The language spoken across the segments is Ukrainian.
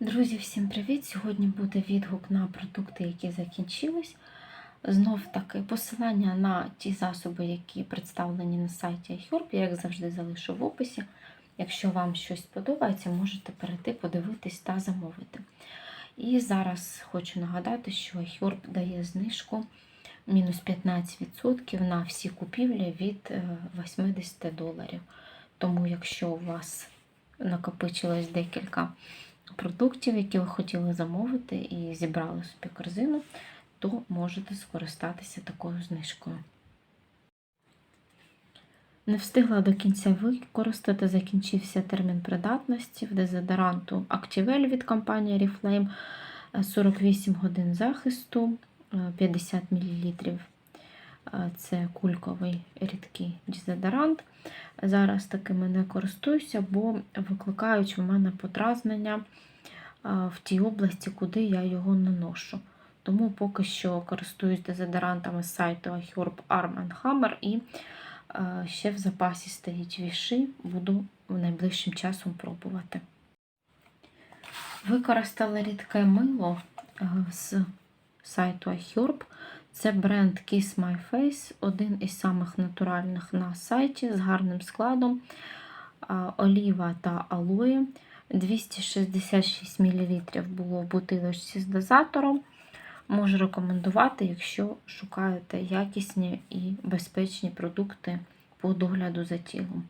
Друзі, всім привіт! Сьогодні буде відгук на продукти, які закінчились. Знов таки посилання на ті засоби, які представлені на сайті iHerb, я як завжди залишу в описі. Якщо вам щось подобається, можете перейти, подивитись та замовити. І зараз хочу нагадати, що iHerb дає знижку мінус 15% на всі купівлі від е, 80 доларів. Тому, якщо у вас накопичилось декілька продуктів, які ви хотіли замовити, і зібрали собі корзину, то можете скористатися такою знижкою. Не встигла до кінця використати, закінчився термін придатності в дезодоранту Activel від компанії Reflame 48 годин захисту, е, 50 мл. Це кульковий рідкий дезодорант. Зараз такими не користуюся, бо викликають в мене подразнення в тій області, куди я його наношу. Тому поки що користуюсь дезодорантами з сайту iHerb Arm Hammer і ще в запасі стоїть віши, буду найближчим часом пробувати. Використала рідке мило з сайту iHerb. Це бренд Kiss My Face, один із самих натуральних на сайті з гарним складом. Оліва та алоє. 266 мл було в бутилочці з дозатором. Можу рекомендувати, якщо шукаєте якісні і безпечні продукти по догляду за тілом.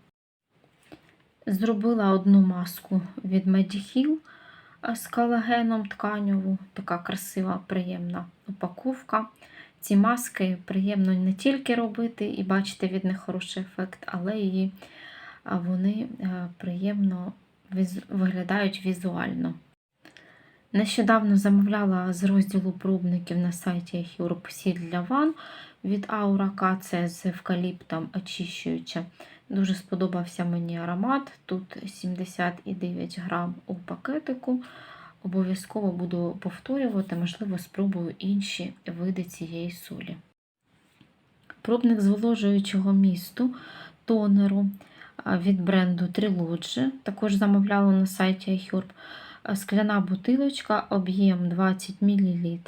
Зробила одну маску від Mediheal з колагеном тканеву, така красива, приємна упаковка. Ці маски приємно не тільки робити і бачити від них хороший ефект, але і вони приємно виглядають візуально. Нещодавно замовляла з розділу пробників на сайті сіль для ван від Aura K, це з евкаліптом очищуюча. Дуже сподобався мені аромат. Тут 79 грам у пакетику. Обов'язково буду повторювати, можливо, спробую інші види цієї солі. Пробник зволожуючого місту тонеру від бренду Trilogy. Також замовляла на сайті iHerb. Скляна бутилочка, об'єм 20 мл.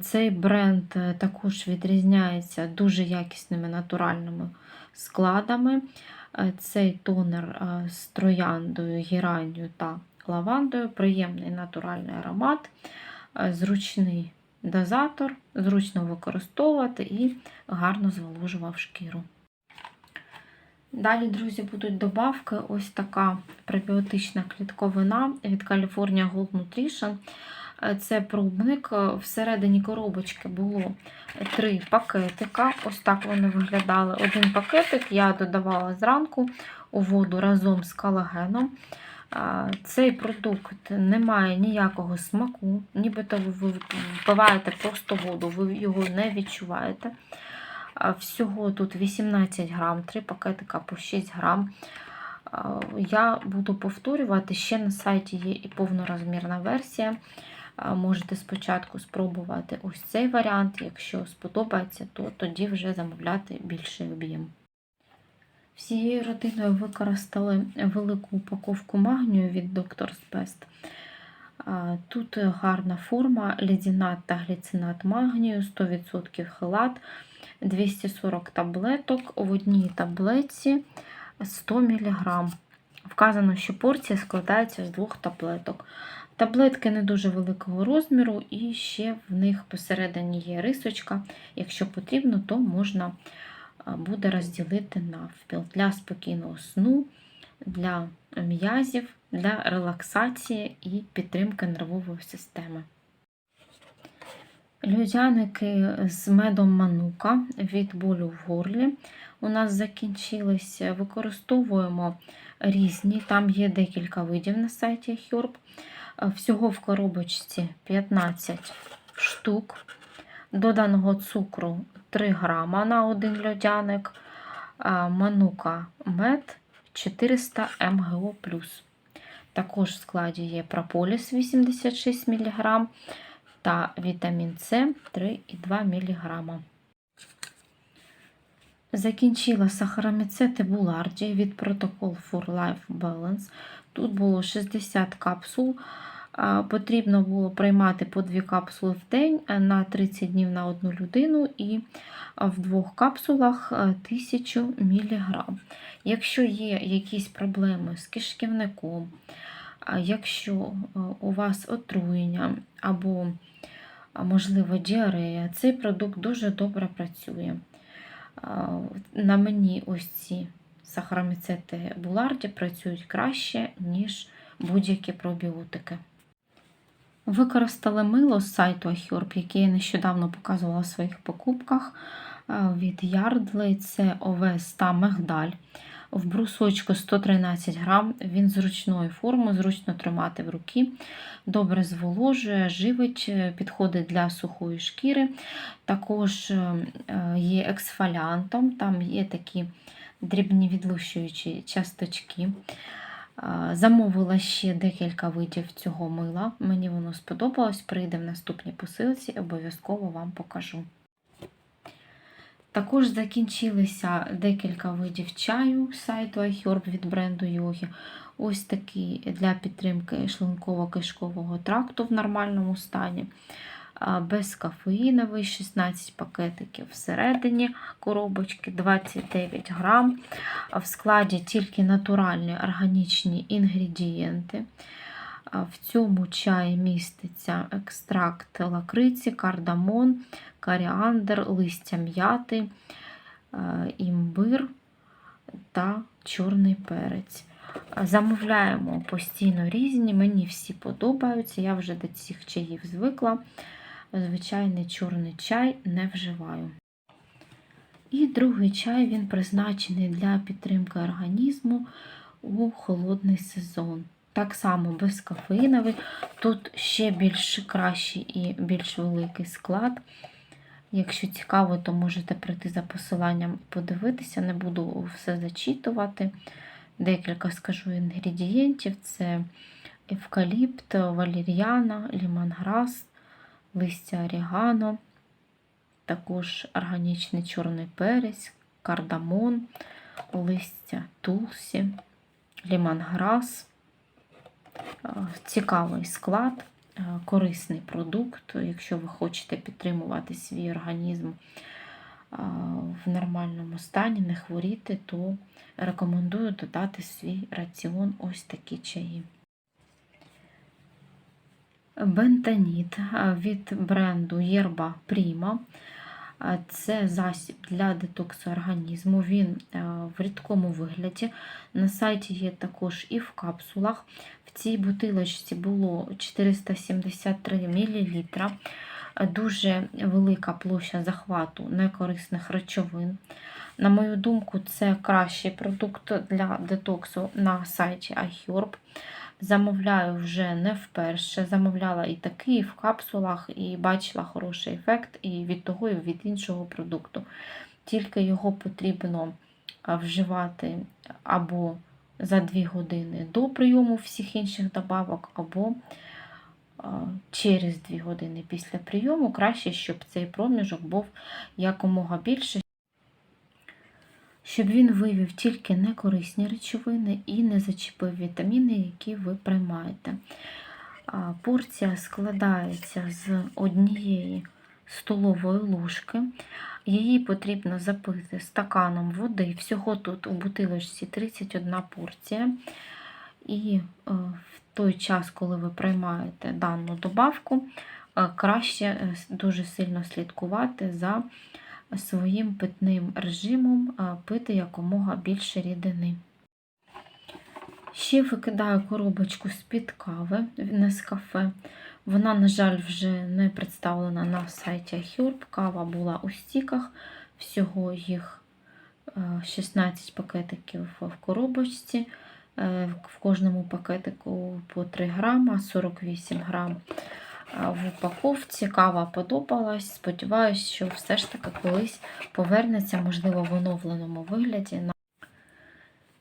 Цей бренд також відрізняється дуже якісними натуральними складами. Цей тонер з трояндою, гіранню та лавандою, приємний натуральний аромат, зручний дозатор, зручно використовувати і гарно зволожував шкіру. Далі, друзі, будуть добавки. Ось така пребіотична клітковина від California Gold Nutrition. Це пробник. Всередині коробочки було три пакетика. Ось так вони виглядали. Один пакетик я додавала зранку у воду разом з колагеном. Цей продукт не має ніякого смаку, нібито ви впиваєте просто воду, ви його не відчуваєте. Всього тут 18 грам, 3 пакетика по 6 грам. Я буду повторювати, ще на сайті є і повнорозмірна версія. Можете спочатку спробувати ось цей варіант. Якщо сподобається, то тоді вже замовляти більший об'єм. Всією родиною використали велику упаковку магнію від Doctor's Best. Тут гарна форма, лідінат та гліцинат магнію, 100% хелат, 240 таблеток в одній таблетці 100 мг. Вказано, що порція складається з двох таблеток. Таблетки не дуже великого розміру, і ще в них посередині є рисочка. Якщо потрібно, то можна буде розділити навпіл для спокійного сну, для м'язів, для релаксації і підтримки нервової системи. Людяники з медом манука від болю в горлі у нас закінчилися. Використовуємо різні, там є декілька видів на сайті Herb. Всього в коробочці 15 штук. Доданого цукру 3 грама на один льодяник, манука мед 400 МГО. Також в складі є прополіс 86 мг та вітамін С 3,2 мг. Закінчила сахароміцети Буларді від Protocol for Life Balance. Тут було 60 капсул Потрібно було приймати по дві капсули в день е, на 30 днів на одну людину і в двох капсулах е, 1000 мг. Якщо є якісь проблеми з кишківником, якщо е, у вас отруєння або, можливо, діарея, цей продукт дуже добре працює. На мені ось ці сахароміцети буларді працюють краще, ніж будь-які пробіотики. Використали мило з сайту Ahurb, яке я нещодавно показувала в своїх покупках від Yardley. Це овес та мигдаль. В брусочку 113 грам. Він зручної форми, зручно тримати в руки, добре зволожує, живить, е, підходить для сухої шкіри. Також е, е, є ексфоліантом, там є такі дрібні відлущуючі часточки. Замовила ще декілька видів цього мила. Мені воно сподобалось. Прийде в наступній посилці, обов'язково вам покажу. Також закінчилися декілька видів чаю сайту iHerb від бренду Йогі. Ось такий для підтримки шлунково-кишкового тракту в нормальному стані. А, Безкофеїновий, 16 пакетиків всередині коробочки, 29 грам. В складі тільки натуральні органічні інгредієнти. В цьому чаї міститься екстракт лакриці, кардамон, коріандр, листя м'яти, імбир та чорний перець. Замовляємо постійно різні, мені всі подобаються. Я вже до цих чаїв звикла. Звичайний чорний чай не вживаю. І другий чай він призначений для підтримки організму у холодний сезон. Так само безкофеїновий. Тут ще більш кращий і більш великий склад. Якщо цікаво, то можете прийти за посиланням і подивитися, не буду все зачитувати. Декілька скажу інгредієнтів: це евкаліпт, валір'яна, лімонграс, листя орігано, також органічний чорний перець, кардамон, листя тулсі, лімонграс. Е, Цікавий склад, е, корисний продукт. Якщо ви хочете підтримувати свій організм е, в нормальному стані, не хворіти, то рекомендую додати свій раціон ось такі чаї. Бентаніт від бренду Єрба Prima. Це засіб для детоксу організму. Він в рідкому вигляді. На сайті є також і в капсулах. В цій бутилочці було 473 мл. Дуже велика площа захвату некорисних речовин. На мою думку, це кращий продукт для детоксу на сайті iHerb. Замовляю вже не вперше. Замовляла і такий, і в капсулах, і бачила хороший ефект і від того, і від іншого продукту. Тільки його потрібно вживати або за 2 години до прийому всіх інших добавок, або через 2 години після прийому. Краще, щоб цей проміжок був якомога більше щоб він вивів тільки некорисні речовини і не зачепив вітаміни, які ви приймаєте. Порція складається з однієї столової ложки. Її потрібно запити стаканом води. Всього тут у бутилочці 31 порція. І е, в той час, коли ви приймаєте дану добавку, е, краще е, дуже сильно слідкувати за своїм питним режимом пити якомога більше рідини. Ще викидаю коробочку з-під кави з кафе. Вона, на жаль, вже не представлена на сайті Ahurb. Кава була у стіках, всього їх 16 пакетиків в коробочці. Е, в кожному пакетику по 3 грама, 48 грам в упаковці. Кава подобалась. Сподіваюсь, що все ж таки колись повернеться, можливо, в оновленому вигляді.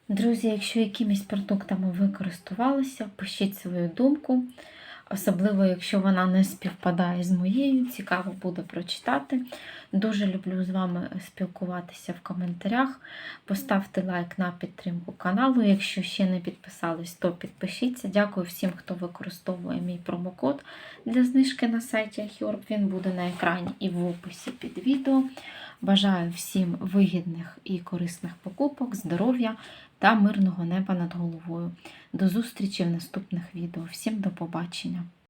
Друзі, якщо якимись продуктами ви користувалися, пишіть свою думку. Особливо, якщо вона не співпадає з моєю, цікаво буде прочитати. Дуже люблю з вами спілкуватися в коментарях. Поставте лайк на підтримку каналу. Якщо ще не підписались, то підпишіться. Дякую всім, хто використовує мій промокод для знижки на сайті Ahiorb. Він буде на екрані і в описі під відео. Бажаю всім вигідних і корисних покупок, здоров'я та мирного неба над головою. До зустрічі в наступних відео. Всім до побачення!